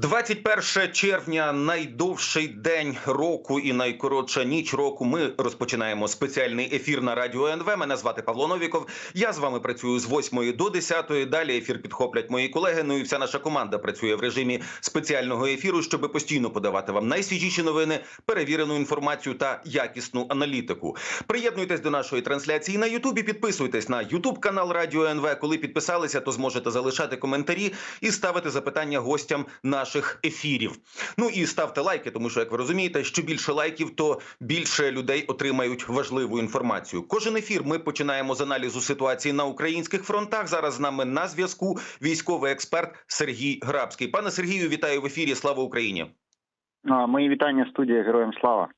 21 червня найдовший день року і найкоротша ніч року. Ми розпочинаємо спеціальний ефір на радіо НВ. Мене звати Павло Новіков. Я з вами працюю з 8 до 10. Далі ефір підхоплять мої колеги. Ну і вся наша команда працює в режимі спеціального ефіру, щоб постійно подавати вам найсвіжіші новини, перевірену інформацію та якісну аналітику. Приєднуйтесь до нашої трансляції на Ютубі. Підписуйтесь на Ютуб канал Радіо НВ. Коли підписалися, то зможете залишати коментарі і ставити запитання гостям наших ефірів. Ну і ставте лайки, тому що, як ви розумієте, що більше лайків, то більше людей отримають важливу інформацію. Кожен ефір ми починаємо з аналізу ситуації на українських фронтах. Зараз з нами на зв'язку військовий експерт Сергій Грабський. Пане Сергію, вітаю в ефірі. Слава Україні! Мої вітання студія Героям Слава.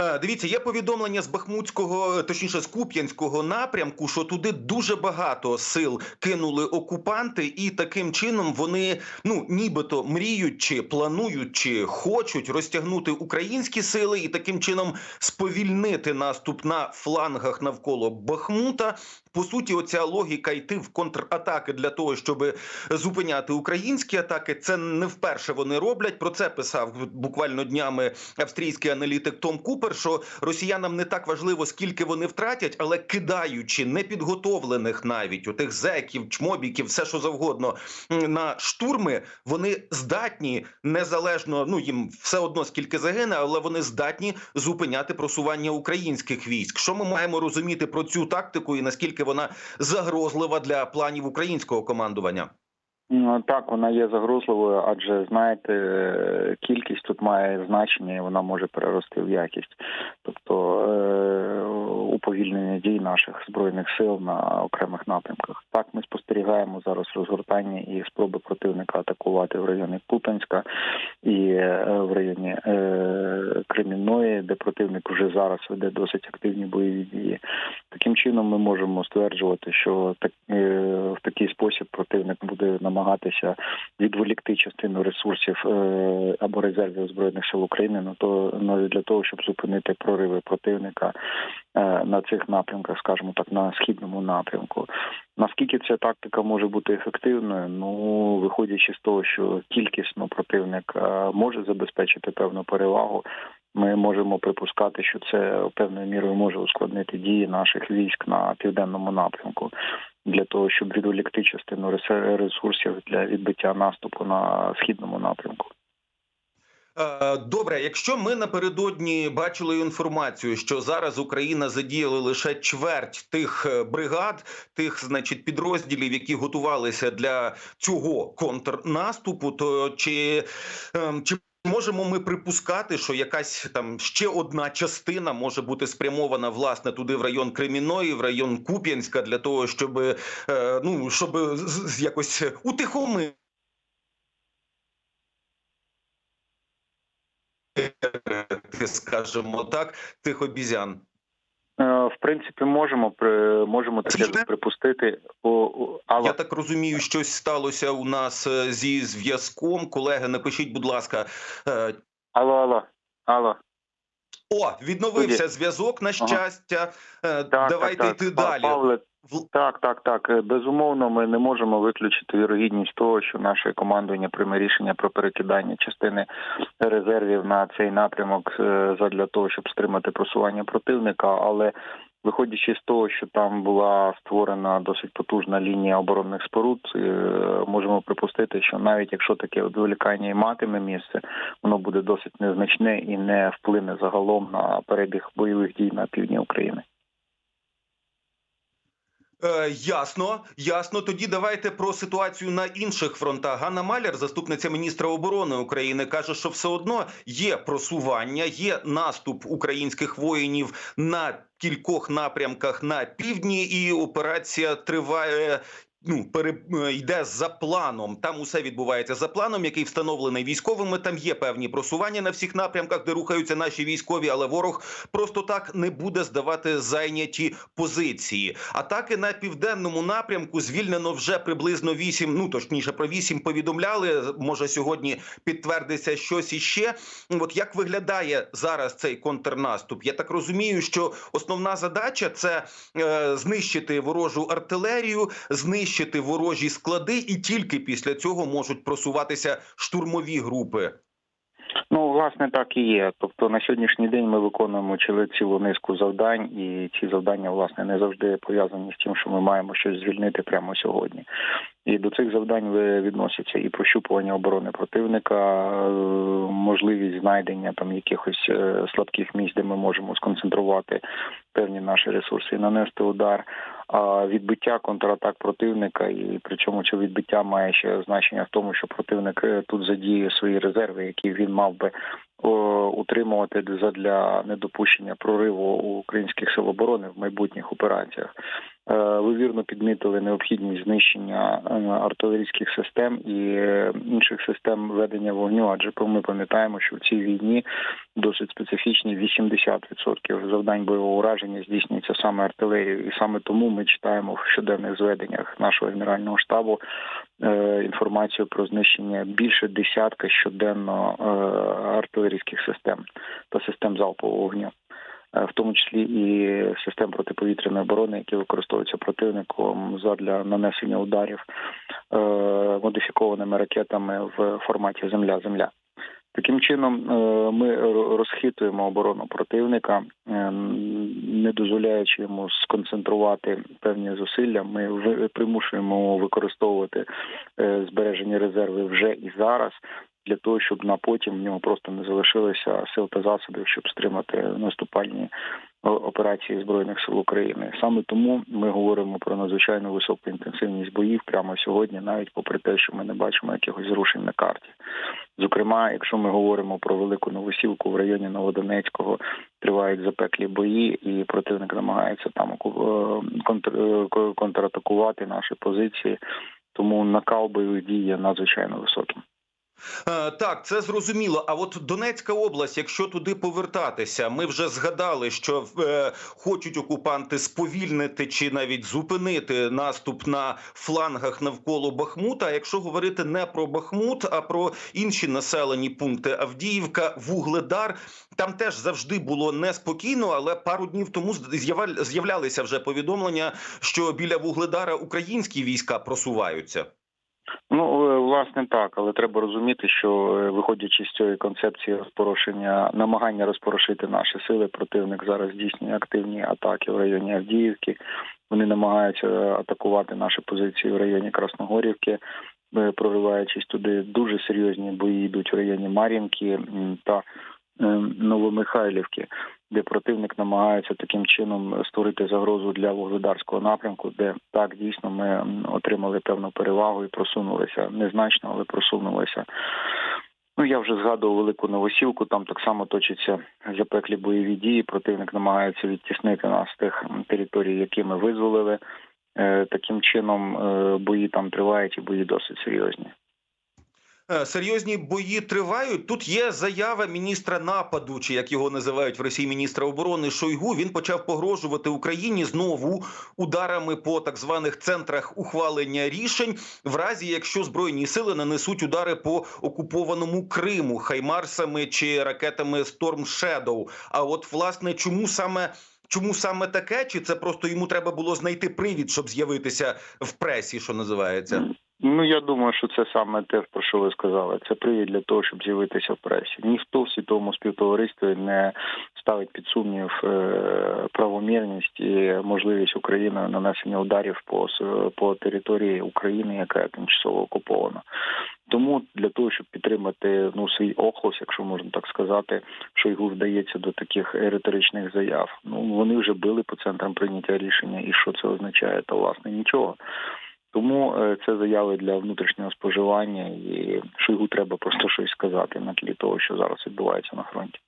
Е, Дивіться, є повідомлення з Бахмутського, точніше з Куп'янського напрямку, що туди дуже багато сил кинули окупанти, і таким чином вони ну нібито мріють, чи планують, чи хочуть розтягнути українські сили, і таким чином сповільнити наступ на флангах навколо Бахмута. По суті, оця логіка йти в контратаки для того, щоб зупиняти українські атаки. Це не вперше вони роблять. Про це писав буквально днями австрійський аналітик Том Купер. Що росіянам не так важливо, скільки вони втратять, але кидаючи непідготовлених навіть у тих зеків, чмобіків, все що завгодно на штурми, вони здатні незалежно. Ну їм все одно скільки загине, але вони здатні зупиняти просування українських військ. Що ми маємо розуміти про цю тактику і наскільки вона загрозлива для планів українського командування? Ну, Так, вона є загрозливою, адже знаєте, кількість тут має значення, і вона може перерости в якість. Тобто е, уповільнення дій наших збройних сил на окремих напрямках. Так, ми спостерігаємо зараз розгортання і спроби противника атакувати в районі Купенська і е, в районі е, Кремінної, де противник вже зараз веде досить активні бойові дії. Таким чином, ми можемо стверджувати, що в такий спосіб противник буде намагатися відволікти частину ресурсів е, або резервів збройних сил України на то для того, щоб зупинити прориви противника е, на цих напрямках, скажімо так, на східному напрямку. Наскільки ця тактика може бути ефективною? Ну виходячи з того, що кількісно противник е, може забезпечити певну перевагу. Ми можемо припускати, що це певною мірою може ускладнити дії наших військ на південному напрямку для того, щоб відволікти частину ресурсів для відбиття наступу на східному напрямку. Е, Добре, якщо ми напередодні бачили інформацію, що зараз Україна задіяла лише чверть тих е, бригад, тих, значить, підрозділів, які готувалися для цього контрнаступу, то чи, ем, чи можемо ми припускати, що якась там ще одна частина може бути спрямована власне туди в район Креміної, в район Куп'янська, для того, щоб е, ну щоб з- якось утихомити скажімо так, тих обізян. Е, В принципі, можемо можемо таке припустити. Але Я так розумію, щось сталося у нас е, зі зв'язком. Колеги, напишіть, будь ласка. Е, алло, алло, алло. О, відновився Тоді- зв'язок. На щастя. ага. Давайте так, йти так. Далі. Павле, Так, так, так. Е, Безумовно, ми не можемо виключити вірогідність того, що наше командування прийме рішення про перекидання частини резервів на цей напрямок е, задля того, щоб стримати просування противника. Але виходячи з того, що там була створена досить потужна лінія оборонних споруд, е, можемо припустити, що навіть якщо таке відволікання і матиме місце, воно буде досить незначне і не вплине загалом на перебіг бойових дій на півдні України. Е, ясно, ясно. Тоді давайте про ситуацію на інших фронтах. Ганна Маляр, заступниця міністра оборони України, каже, що все одно є просування, є наступ українських воїнів на кількох напрямках на півдні, і операція триває. Ну, пере, е, йде за планом. Там усе відбувається за планом, який встановлений військовими. Там є певні просування на всіх напрямках, де рухаються наші військові, але ворог просто так не буде здавати зайняті позиції. Атаки на південному напрямку звільнено вже приблизно 8, ну точніше про 8 повідомляли. Може сьогодні підтвердиться щось іще. От як виглядає зараз цей контрнаступ? Я так розумію, що основна задача це е, знищити ворожу артилерію, знищити знищити ворожі склади, і тільки після цього можуть просуватися штурмові групи. Ну, власне, так і є. Тобто на сьогоднішній день ми виконуємо цілу, низку завдань, і ці завдання, власне, не завжди пов'язані з тим, що ми маємо щось звільнити прямо сьогодні. І до цих завдань відносяться і прощупування оборони противника, е, можливість знайдення там якихось е, слабких місць, де ми можемо сконцентрувати певні наші ресурси і нанести удар. Відбиття контратак противника, і причому це відбиття має ще значення в тому, що противник е, тут задіє свої резерви, які він мав би утримувати для недопущення прориву українських сил оборони в майбутніх операціях. Е, Ви вірно підмітили необхідність знищення е, артилерійських систем і е, інших систем ведення вогню, адже ми пам'ятаємо, що в цій війні досить специфічні 80% завдань бойового ураження здійснюється саме артилерією, і саме тому ми читаємо в щоденних зведеннях нашого генерального штабу інформацію про знищення більше десятка щоденно артилерійських систем та систем залпового вогню. Е, В тому числі і систем протиповітряної оборони, які використовуються противником задля нанесення ударів е, модифікованими ракетами в форматі Земля-Земля. Таким чином, е, ми ро- розхитуємо оборону противника, не дозволяючи йому сконцентрувати певні зусилля. Ми примушуємо використовувати збережені резерви вже і зараз. Для того щоб на потім в нього просто не залишилося сил та засобів, щоб стримати наступальні операції збройних сил України. Саме тому ми говоримо про надзвичайно високу інтенсивність боїв прямо сьогодні, навіть попри те, що ми не бачимо якихось зрушень на карті. Зокрема, якщо ми говоримо про велику новосілку в районі Новодонецького, тривають запеклі бої, і противник намагається там е, контр, е, контратакувати наші позиції. Тому накал бойових дій є надзвичайно високим. Е, Так, це зрозуміло. А от Донецька область, якщо туди повертатися, ми вже згадали, що е, хочуть окупанти сповільнити чи навіть зупинити наступ на флангах навколо Бахмута. Якщо говорити не про Бахмут, а про інші населені пункти Авдіївка, Вугледар, там теж завжди було неспокійно, але пару днів тому з'являлися вже повідомлення, що біля Вугледара українські війська просуваються. Ну е, власне так, але треба розуміти, що е, виходячи з цієї концепції розпорошення, намагання розпорошити наші сили, противник зараз здійснює активні атаки в районі Авдіївки. Вони намагаються е, атакувати наші позиції в районі Красногорівки, прориваючись туди. Дуже серйозні бої йдуть в районі Мар'їнки та е, Новомихайлівки, де противник намагається таким чином створити загрозу для вугледарського напрямку, де так дійсно ми отримали певну перевагу і просунулися незначно, але просунулися. Ну я вже згадував велику новосілку. Там так само точаться запеклі бойові дії. Противник намагається відтіснити нас з тих територій, які ми визволили. Е, Таким чином е, бої там тривають і бої досить серйозні. Е, Серйозні бої тривають. Тут є заява міністра нападу, чи як його називають в Росії міністра оборони Шойгу. Він почав погрожувати Україні знову ударами по так званих центрах ухвалення рішень, в разі якщо збройні сили нанесуть удари по окупованому Криму хаймарсами чи ракетами Storm Shadow. А от власне, чому саме? Чому саме таке? Чи це просто йому треба було знайти привід, щоб з'явитися в пресі, що називається? Ну я думаю, що це саме те, про що ви сказали. Це привід для того, щоб з'явитися в пресі. Ніхто в світовому співтоваристві не ставить під сумнів е, правомірність і можливість України нанесення ударів по по території України, яка тимчасово окупована. Тому для того, щоб підтримати ну свій охлос, якщо можна так сказати, Шойгу вдається до таких риторичних заяв. Ну вони вже били по центрам прийняття рішення, і що це означає? Та власне нічого. Тому е, це заяви для внутрішнього споживання, і Шойгу треба просто щось сказати на тлі того, що зараз відбувається на фронті.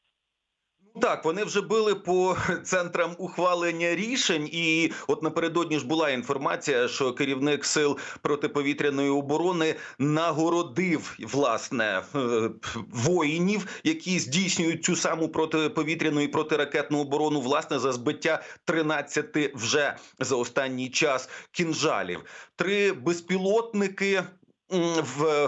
Так, вони вже били по центрам ухвалення рішень, і от напередодні ж була інформація, що керівник сил протиповітряної оборони нагородив власне е, воїнів, які здійснюють цю саму протиповітряну і протиракетну оборону, власне, за збиття 13 вже за останній час кінжалів. Три безпілотники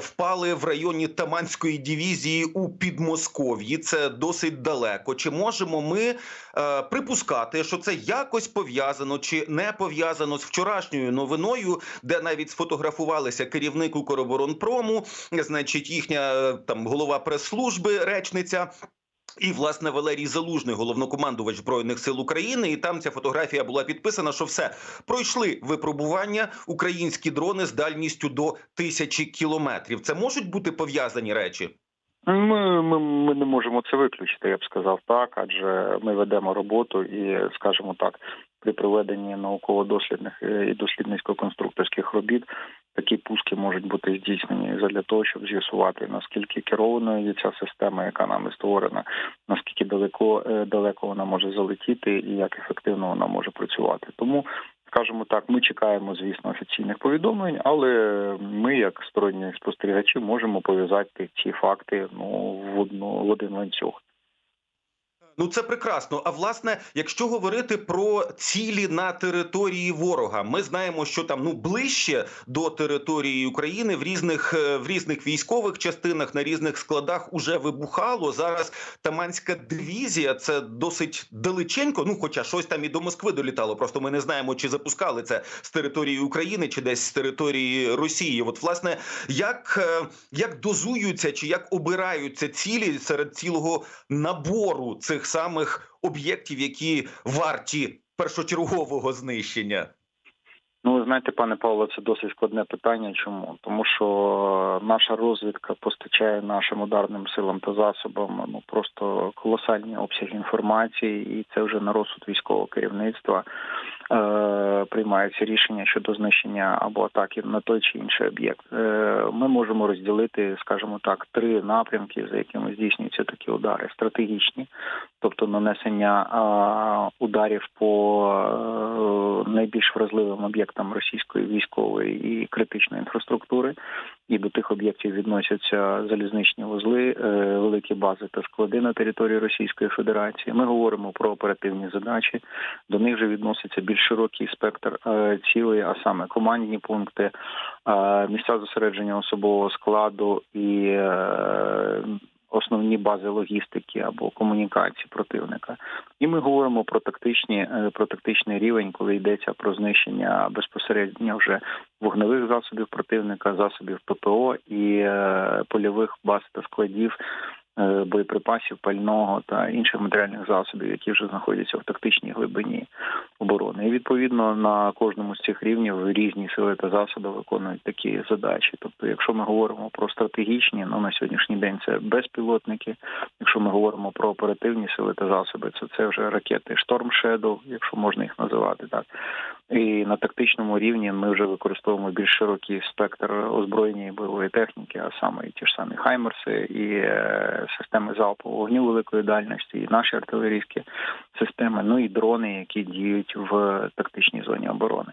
впали в районі Таманської дивізії у Підмосков'ї. Це досить далеко. Чи можемо ми е, припускати, що це якось пов'язано чи не пов'язано з вчорашньою новиною, де навіть сфотографувалися керівник Укроборонпрому, значить, їхня е, там голова прес-служби, речниця. І власне Валерій Залужний, головнокомандувач збройних сил України, і там ця фотографія була підписана, що все пройшли випробування українські дрони з дальністю до тисячі кілометрів. Це можуть бути пов'язані речі. Ми, ми, ми не можемо це виключити, я б сказав так, адже ми ведемо роботу і, скажімо так, при проведенні науково-дослідних е, і дослідницько-конструкторських робіт такі пуски можуть бути здійснені для того, щоб з'ясувати наскільки керованою є ця система, яка нами створена, наскільки далеко е, далеко вона може залетіти і як ефективно вона може працювати. Тому Скажімо так, ми чекаємо, звісно, офіційних повідомлень, але ми, як сторонні спостерігачі, можемо пов'язати ці факти ну в одну в один ланцюг. Ну це прекрасно. А власне, якщо говорити про цілі на території ворога, ми знаємо, що там ну ближче до території України в різних е, в різних військових частинах на різних складах уже вибухало. Зараз Таманська дивізія це досить далеченько. Ну, хоча щось там і до Москви долітало. Просто ми не знаємо, чи запускали це з території України, чи десь з території Росії. От власне, як, е, як дозуються чи як обираються цілі серед цілого набору цих самих об'єктів, які варті першочергового знищення. Ну, ви знаєте, пане Павло, це досить складне питання. Чому? Тому що наша розвідка постачає нашим ударним силам та засобам ну просто колосальні обсяги інформації, і це вже на розсуд військового керівництва е, приймаються рішення щодо знищення або атаки на той чи інший об'єкт. Е, Ми можемо розділити, скажімо так, три напрямки, за якими здійснюються такі удари: стратегічні, тобто нанесення ударів по е, найбільш вразливим об'єктам російської військової і критичної інфраструктури, і до тих об'єктів відносяться залізничні вузли, е, великі бази та склади на території Російської Федерації. Ми говоримо про оперативні задачі. До них вже відноситься більш широкий спектр е, цілей, а саме командні пункти, е, місця зосередження особового складу і бази логістики або комунікації противника. І ми говоримо про тактичні е, про тактичний рівень, коли йдеться про знищення безпосередньо вже вогневих засобів противника, засобів ППО і е, польових баз та складів. Е, Боєприпасів, пального та інших матеріальних засобів, які вже знаходяться в тактичній глибині оборони, і відповідно на кожному з цих рівнів різні сили та засоби виконують такі задачі. Тобто, якщо ми говоримо про стратегічні, ну на сьогоднішній день це безпілотники. Якщо ми говоримо про оперативні сили та засоби, це це вже ракети Storm Shadow, якщо можна їх називати так. І на тактичному рівні ми вже використовуємо більш широкий спектр озброєння і бойової техніки, а саме ті ж самі Хаймерси, і е, системи залпового вогню великої дальності, і наші артилерійські системи, ну і дрони, які діють в тактичній зоні оборони.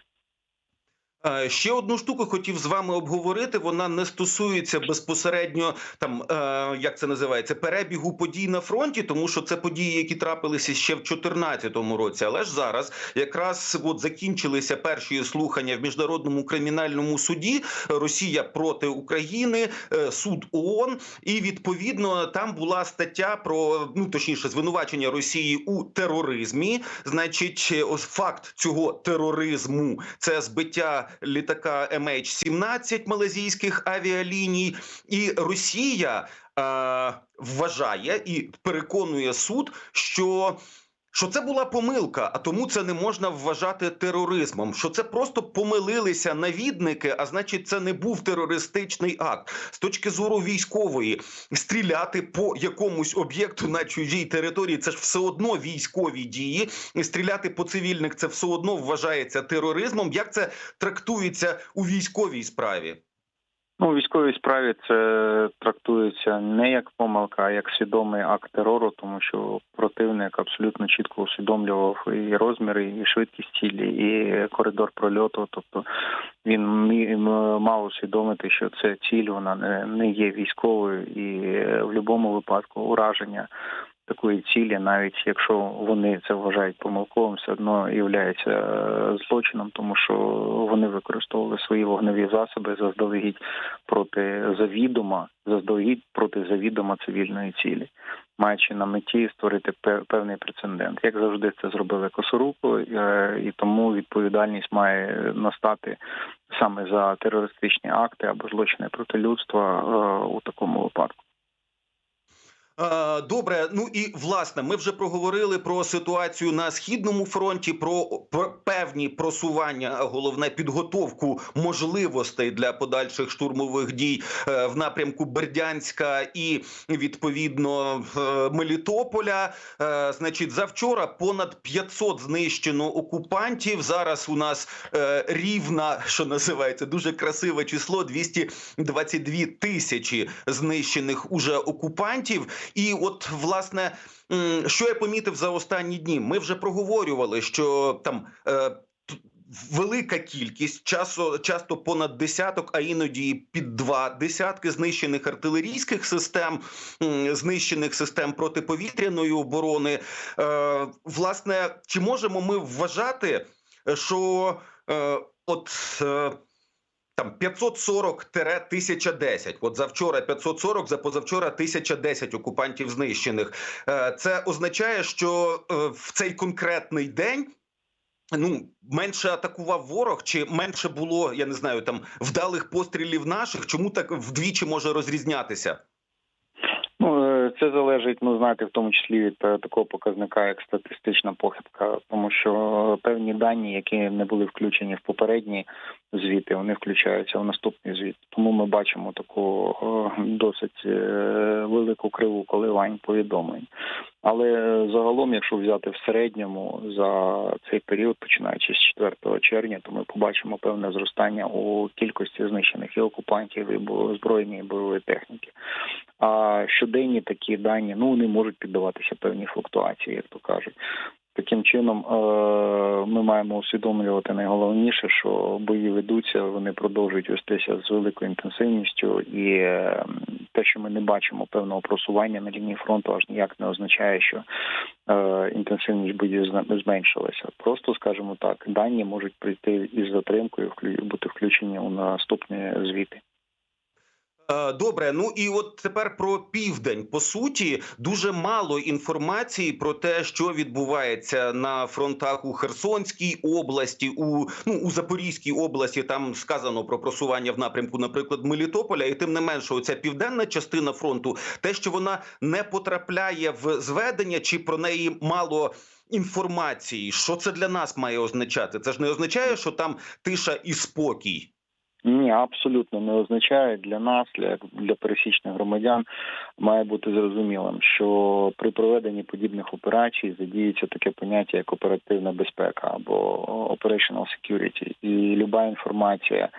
Е, Ще одну штуку хотів з вами обговорити. Вона не стосується безпосередньо там, е, як це називається, перебігу подій на фронті, тому що це події, які трапилися ще в 2014 році. Але ж зараз якраз от закінчилися перші слухання в міжнародному кримінальному суді Росія проти України, е, суд ООН. І відповідно там була стаття про ну точніше звинувачення Росії у тероризмі. Значить, ось факт цього тероризму це збиття літака MH17 малазійських авіаліній, і Росія е, вважає і переконує суд, що. Що це була помилка, а тому це не можна вважати тероризмом. Що це просто помилилися навідники, а значить, це не був терористичний акт з точки зору військової. Стріляти по якомусь об'єкту на чужій території це ж все одно військові дії. Стріляти по цивільних це все одно вважається тероризмом. Як це трактується у військовій справі? Ну, військовій справі це трактується не як помилка, а як свідомий акт терору, тому що противник абсолютно чітко усвідомлював і розміри, і швидкість цілі, і коридор прольоту. Тобто він мав усвідомити, що це ціль, вона не, не є військовою, і в будь-якому випадку ураження такої цілі, навіть якщо вони це вважають помилковим, все одно являється е, злочином, тому що вони використовували свої вогневі засоби заздалегідь проти завідома, заздалегідь проти завідома цивільної цілі, маючи на меті створити пе- певний прецедент. Як завжди, це зробили Косоруку, е, і тому відповідальність має настати саме за терористичні акти або злочини проти людства е, у такому випадку. Е, Добре, ну і власне, ми вже проговорили про ситуацію на східному фронті, про, певні просування, а головне підготовку можливостей для подальших штурмових дій е, в напрямку Бердянська і відповідно е, Мелітополя. Е, Значить, завчора понад 500 знищено окупантів. Зараз у нас рівна, що називається, дуже красиве число 222 тисячі знищених уже окупантів. І от власне, що я помітив за останні дні, ми вже проговорювали, що там. Велика кількість часу часто понад десяток, а іноді під два десятки знищених артилерійських систем, знищених систем протиповітряної оборони. Е, власне, чи можемо ми вважати, що е, от е, там 540-1010, от завчора 540, за позавчора 1010 окупантів знищених. Е, Це означає, що е, в цей конкретний день. Ну, менше атакував ворог, чи менше було, я не знаю, там вдалих пострілів наших. Чому так вдвічі може розрізнятися? Ну е, це залежить, ну знаєте, в тому числі від е, такого показника, як статистична похибка, тому що е, певні дані, які не були включені в попередні звіти, вони включаються в наступний звіт. Тому ми бачимо таку досить велику криву коливань повідомлень. Але е, загалом, якщо взяти в середньому за цей період, починаючи з 4 червня, то ми побачимо певне зростання у кількості знищених і окупантів, і збройної бойової техніки. А щоденні такі дані ну вони можуть піддаватися певній флуктуації, як то кажуть. Таким чином, е, ми маємо усвідомлювати найголовніше, що бої ведуться, вони продовжують вестися з великою інтенсивністю, і е, те, що ми не бачимо певного просування на лінії фронту, аж ніяк не означає, що е, інтенсивність боїв зменшилася. Просто скажімо так, дані можуть прийти із затримкою, бути включені у наступні звіти. Е, Добре, ну і от тепер про південь. По суті, дуже мало інформації про те, що відбувається на фронтах у Херсонській області, у ну у Запорізькій області. Там сказано про просування в напрямку, наприклад, Мелітополя, і тим не менше, оця південна частина фронту, те, що вона не потрапляє в зведення, чи про неї мало. Інформації, що це для нас має означати? Це ж не означає, що там тиша і спокій. Ні, абсолютно не означає для нас, для, для пересічних громадян, має бути зрозумілим, що при проведенні подібних операцій задіється таке поняття як оперативна безпека або operational security. І люба інформація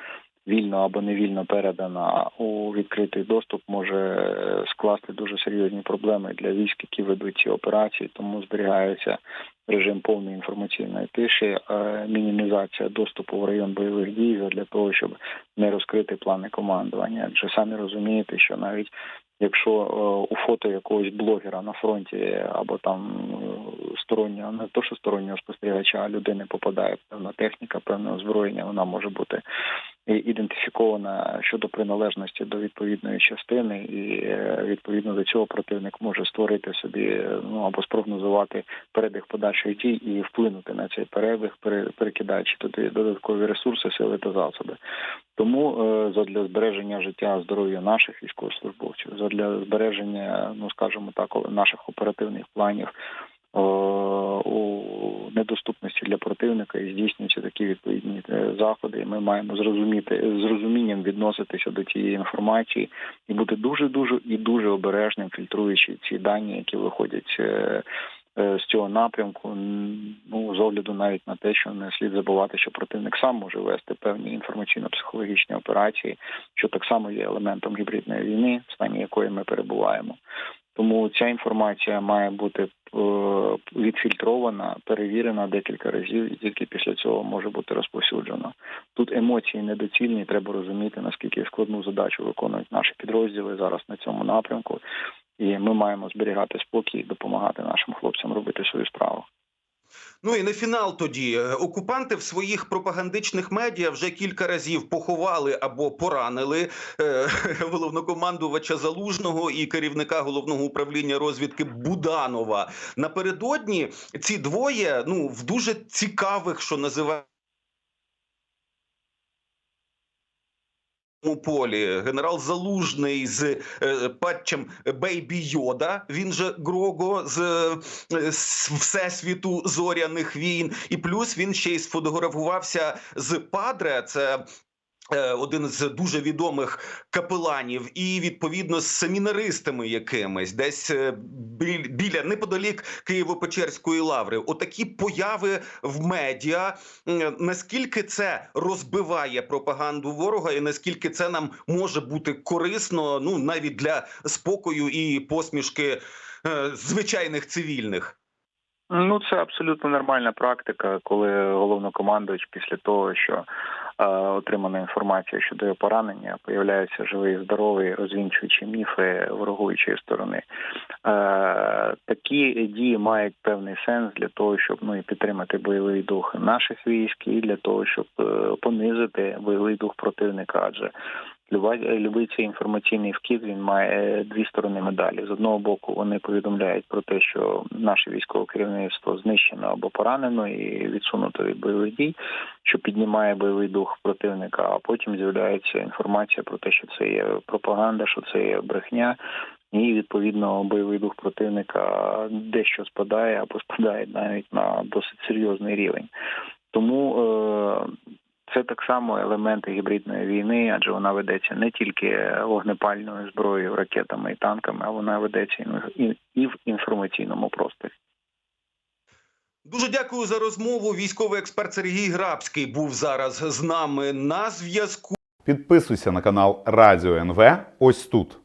вільно або невільно передана у відкритий доступ може скласти дуже серйозні проблеми для військ, які ведуть ці операції, тому зберігається режим повної інформаційної тиші, мінімізація доступу в район бойових дій для того, щоб не розкрити плани командування. Адже самі розумієте, що навіть якщо е, у фото якогось блогера на фронті або там е, стороннього, не то що стороннього спостерігача, а людини попадає певна техніка, певне озброєння, вона може бути ідентифікована щодо приналежності до відповідної частини, і е, відповідно до цього противник може створити собі ну або спрогнозувати перебіг подальшої дій і вплинути на цей перебіг, пере- перекидаючи туди додаткові ресурси, сили та засоби. Тому е, задля збереження життя здоров'я наших військовослужбовців, задля збереження, ну скажімо так, наших оперативних планів. е, недоступності для противника і здійснюються такі відповідні е, заходи. Ми маємо зрозуміти з розумінням відноситися до цієї інформації і бути дуже дуже і дуже обережним, фільтруючи ці дані, які виходять е, е, з цього напрямку. Ну з огляду навіть на те, що не слід забувати, що противник сам може вести певні інформаційно-психологічні операції, що так само є елементом гібридної війни, в стані якої ми перебуваємо. Тому ця інформація має бути е, відфільтрована, перевірена декілька разів, і тільки після цього може бути розповсюджена. Тут емоції недоцільні. Треба розуміти наскільки складну задачу виконують наші підрозділи зараз на цьому напрямку. І ми маємо зберігати спокій допомагати нашим хлопцям робити свою справу. Ну і на фінал тоді Е, окупанти в своїх пропагандичних медіа вже кілька разів поховали або поранили е, головнокомандувача залужного і керівника головного управління розвідки Буданова. Напередодні ці двоє ну в дуже цікавих, що називає. Полі генерал Залужний з е, патчем Бейбі Йода. Він же Грого з, е, з всесвіту зоряних війн, і плюс він ще й сфотографувався з Падре. Це один з дуже відомих капеланів, і відповідно з семінаристами якимись, десь е, біля неподалік Києво-Печерської лаври. Отакі появи в медіа. Наскільки це розбиває пропаганду ворога, і наскільки це нам може бути корисно, ну навіть для спокою і посмішки е, звичайних цивільних. Ну, це абсолютно нормальна практика, коли головнокомандувач після того, що е, отримана інформація щодо його поранення, появляються живий і здоровий, розвінчуючи міфи ворогуючої сторони. Е, такі дії мають певний сенс для того, щоб ну і підтримати бойовий дух наших військ, і для того, щоб е, понизити бойовий дух противника, адже любий цей інформаційний вкид він має дві сторони медалі. З одного боку, вони повідомляють про те, що наше військове керівництво знищено або поранено і відсунуто від бойових дій, що піднімає бойовий дух противника. А потім з'являється інформація про те, що це є пропаганда, що це є брехня. І відповідно бойовий дух противника дещо спадає або спадає навіть на досить серйозний рівень. Тому е, це так само елементи гібридної війни, адже вона ведеться не тільки вогнепальною зброєю, ракетами і танками, а вона ведеться і- в інформаційному просторі. Дуже дякую за розмову. Військовий експерт Сергій Грабський був зараз з нами на зв'язку. Підписуйся на канал Радіо НВ ось тут.